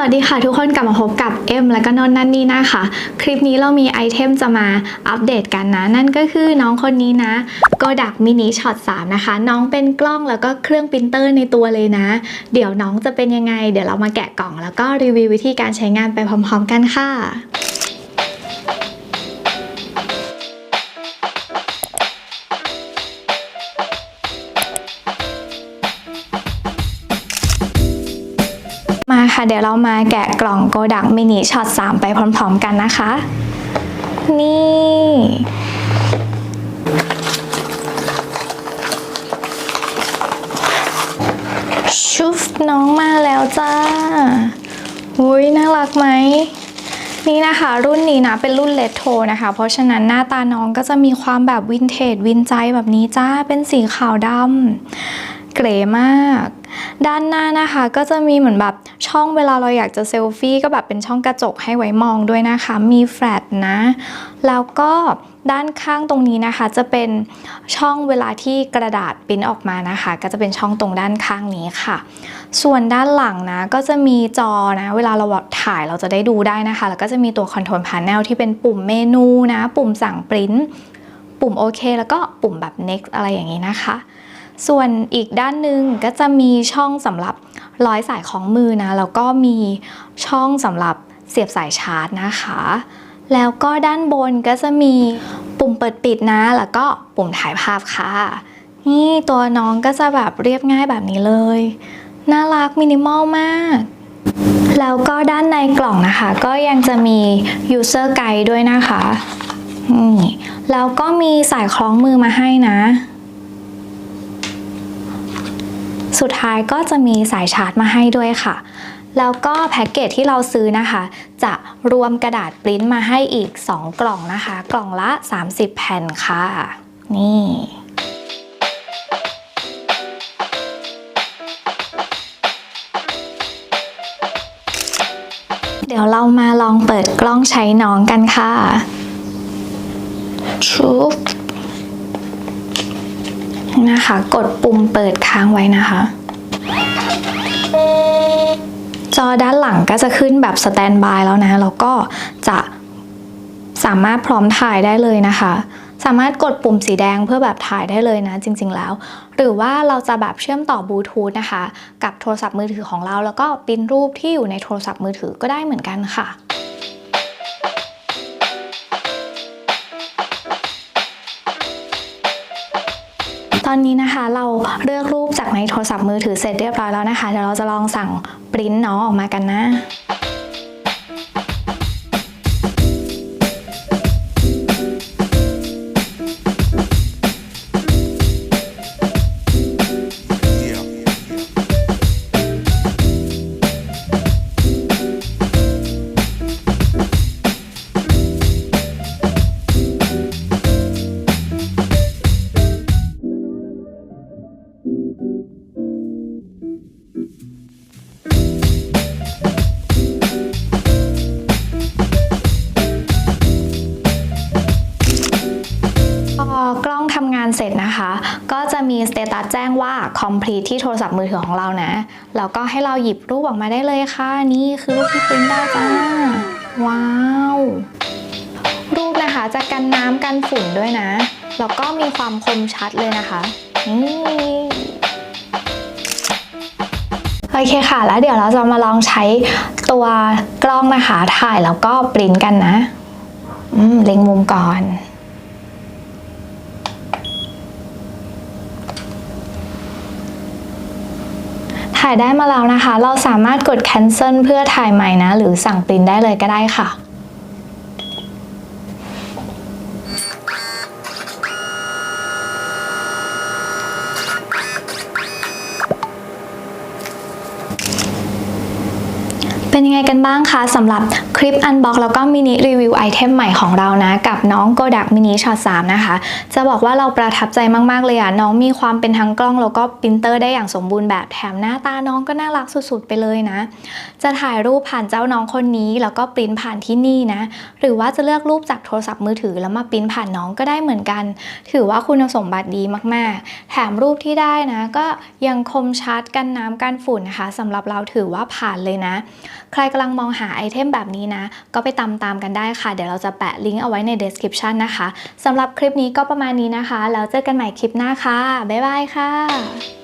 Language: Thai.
วัสดีค่ะทุกคนกลับมาพบกับเอ็มและก็นนนั่นนี่นะคะ คลิปนี้เรามีไอเทมจะมาอัปเดตกันนะ นั่นก็คือน้องคนนี้นะโกดักมินิช็อต3นะคะ น้องเป็นกล้องแล้วก็เครื่องปรินเตอร์ในตัวเลยนะ เดี๋ยวน้องจะเป็นยังไง เดี๋ยวเรามาแกะกล่อง แล้วก็รีวิววิธีการใช้งานไปพร้อม ๆ กันค่ะ คะ เดี๋ยวเรามาแกะกล่องโกดักมินิช็อต3 ไปพร้อมๆกันนะคะ นี่ ชุฟน้องมาแล้วจ้าอุ้ยน่ารักไหมนี่นะคะรุ่นนี้นะเป็นรุ่นเลตโทนะคะ เพราะฉะนั้นหน้าตาน้องก็จะมีความแบบวินเทจวินใจแบบนี้จ้าเป็นสีขาวดำเก๋มาก ด้านหน้านะคะก็จะมีเหมือนแบบช่องเวลาเราอยากจะเซลฟี่ก็แบบเป็นช่องกระจกให้ไว้มองด้วยนะคะ มีแฟลชนะ แล้วก็ด้านข้างตรงนี้นะคะจะเป็นช่องเวลาที่กระดาษปริ้นออกมานะคะ ก็จะเป็นช่องตรงด้านข้างนี้ค่ะ ส่วนด้านหลังนะก็จะมีจอนะ เวลาเราถ่ายเราจะได้ดูได้นะคะ แล้วก็จะมีตัวคอนโทรลพา n e l ที่เป็นปุ่มเมนูนะ ปุ่มสั่งปริ้นปุ่มโอเคแล้วก็ปุ่มแบบ next อะไรอย่างนี้นะคะ ส่วนอีกด้านหนึ่งก็จะมีช่องสำหรับร้อยสายของมือนะ แล้วก็มีช่องสำหรับเสียบสายชาร์จนะคะ แล้วก็ด้านบนก็จะมีปุ่มเปิดปิดนะ แล้วก็ปุ่มถ่ายภาพค่ะ นี่ตัวน้องก็จะแบบเรียบง่ายแบบนี้เลย น่ารักมินิมอลมากแล้วก็ด้านในกล่องนะคะ ก็ยังจะมี user guide ด้วยนะคะนี่แล้วก็มีสายคล้องมือมาให้นะ สุดท้ายก็จะมีสายชาร์จมาให้ด้วยค่ะ แล้วก็แพ็กเกจที่เราซื้อนะคะ จะรวมกระดาษปริ้นมาให้อีก 2 กล่องนะคะ กล่องละ 30 แผ่นค่ะ นี่เดี๋ยวเรามาลองเปิดกล้องใช้น้องกันค่ะชุบ นะคะ กดปุ่มเปิดค้างไว้นะคะ จอด้านหลังก็จะขึ้นแบบสแตนบายแล้วนะ แล้วก็จะสามารถพร้อมถ่ายได้เลยนะคะ สามารถกดปุ่มสีแดงเพื่อแบบถ่ายได้เลยนะ จริง ๆแล้ว หรือว่าเราจะแบบเชื่อมต่อบลูทูธนะคะ กับโทรศัพท์มือถือของเรา แล้วก็ปริ้นรูปที่อยู่ในโทรศัพท์มือถือก็ได้เหมือนกันค่ะ อนนี้นะคะเราเลือกรูปจากในโทรศัพท์มือถือเสร็จเรียบร้อยแล้วนะคะเดี๋ยวเราจะลองสั่งปริ้นน้องออกมากันนะ กล้องทำงานเสร็จนะคะ ก็จะมีสเตตัสแจ้งว่า complete ที่โทรศัพท์มือถือของเรานะ แล้วก็ให้เราหยิบรูปออกมาได้เลยค่ะ นี่คือรูปที่ปริ้นได้จ้า ว้าว รูปนะคะจะกันน้ำกันฝุ่นด้วยนะ แล้วก็มีความคมชัดเลยนะคะ นี่ อเคค่ะ แล้วเดี๋ยวเราจะมาลองใช้ตัวกล้องนะคะถ่ายแล้วก็ปริ้นกันนะอืมเล็งมุมก่อนถ่ายได้มาแล้วนะคะ เราสามารถกด cancel เพื่อถ่ายใหม่นะ หรือสั่งปริ้นได้เลยก็ได้ค่ะ เป็นยังไงกันบ้างคะสำหรับคลิปอันบ็อกแล้วก็มินิรีวิวไอเทมใหม่ของเรานะ กับน้องโกดักมินิช็อต3นะคะ จะบอกว่าเราประทับใจมากๆเลยอะน้องมีความเป็นทั้งกล้องแล้วก็ปรินเตอร์ได้อย่างสมบูรณ์แบบแถมหน้าตาน้องก็น่ารักสุดๆไปเลยนะ จะถ่ายรูปผ่านเจ้าน้องคนนี้ แล้วก็ปริ้นผ่านที่นี่นะ หรือว่าจะเลือกรูปจากโทรศัพท์มือถือแล้วมาปริ้นผ่านน้องก็ได้เหมือนกัน ถือว่าคุณสมบัติดีมากๆ แถมรูปที่ได้นะ ก็ยังคมชัดกันน้ำกันฝุ่นนะคะสำหรับเราถือว่าผ่านเลยนะ ใครกำลังมองหาไอเทมแบบนี้นะ ก็ไปตามตามกันได้ค่ะ เดี๋ยวเราจะแปะลิงก์เอาไว้ใน description นะคะสำหรับคลิปนี้ก็ประมาณนี้นะคะ แล้วเจอกันใหม่คลิปหน้าค่ะ บ๊ายบายค่ะ